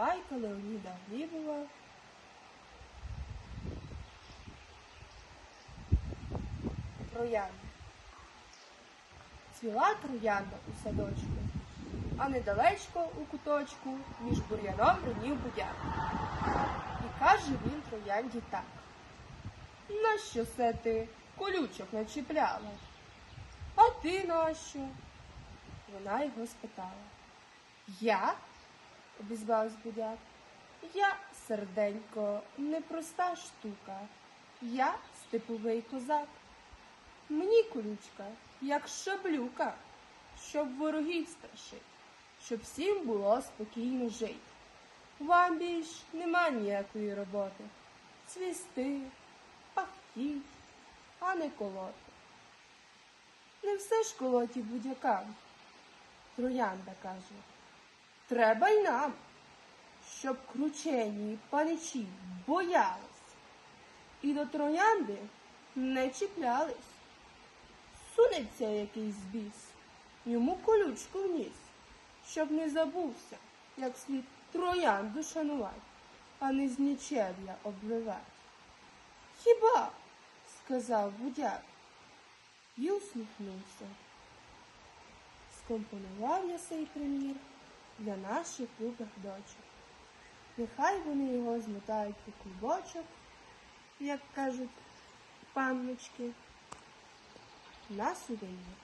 Байка Леоніда Глібова. Троянда. Цвіла троянда у садочку, а недалечко у куточку між бур'яном ринів будяк. І каже він троянді так. Нащо се ти колючок начіпляла? А ти нащо? Вона його спитала. Я? Обізвався будяк. Я, серденько, непроста штука. Я степовий козак. Мені колючка, як шаблюка, щоб ворогів страшить, щоб всім було спокійно жить. Вам більш нема ніякої роботи. Цвісти, пахтіть, а не колоти. Не все ж колоті будь-якам. Троянда каже. Треба й нам, щоб кручені паничі боялись і до троянди не чіплялись. Сунеться якийсь біс, йому колючку вніс, щоб не забувся, як слід троянду шанувати, а не з нічев'я обливати. Хіба? сказав будяк і усміхнувся. Скомпонував я цей примір для наших любих дочок. Нехай вони його змотають у клубочок, як кажуть панночки, на сувенір.